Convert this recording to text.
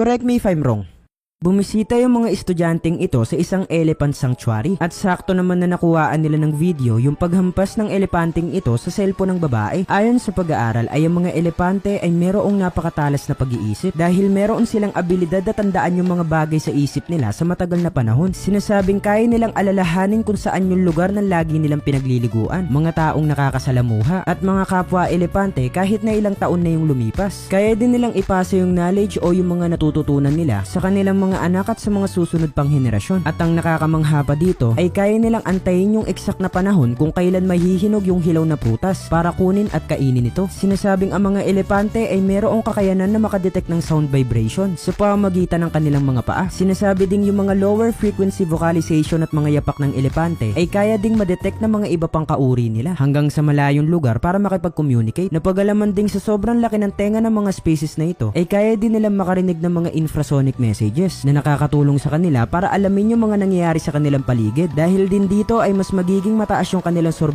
Correct me if I'm wrong. Bumisita yung mga estudyanteng ito sa isang elephant sanctuary at sakto naman na nakuhaan nila ng video yung paghampas ng elepanteng ito sa cellphone ng babae. Ayon sa pag-aaral ay ang mga elepante ay merong napakatalas na pag-iisip dahil meron silang abilidad na tandaan yung mga bagay sa isip nila sa matagal na panahon. Sinasabing kaya nilang alalahanin kung saan yung lugar na lagi nilang pinagliliguan, mga taong nakakasalamuha at mga kapwa elepante kahit na ilang taon na yung lumipas. Kaya din nilang ipasa yung knowledge o yung mga natututunan nila sa kanilang mga anak at sa mga susunod pang henerasyon. At ang nakakamangha pa dito ay kaya nilang antayin yung eksak na panahon kung kailan mahihinog yung hilaw na prutas para kunin at kainin ito. Sinasabing ang mga elepante ay merong kakayanan na makadetect ng sound vibration sa pamamagitan ng kanilang mga paa. Sinasabi ding yung mga lower frequency vocalization at mga yapak ng elepante ay kaya ding madetect ng mga iba pang kauri nila hanggang sa malayong lugar para makipag-communicate. Napagalaman ding sa sobrang laki ng tenga ng mga species na ito ay kaya din nilang makarinig ng mga infrasonic messages na nakakatulong sa kanila para alamin yung mga nangyayari sa kanilang paligid. Dahil din dito ay mas magiging mataas yung kanilang survival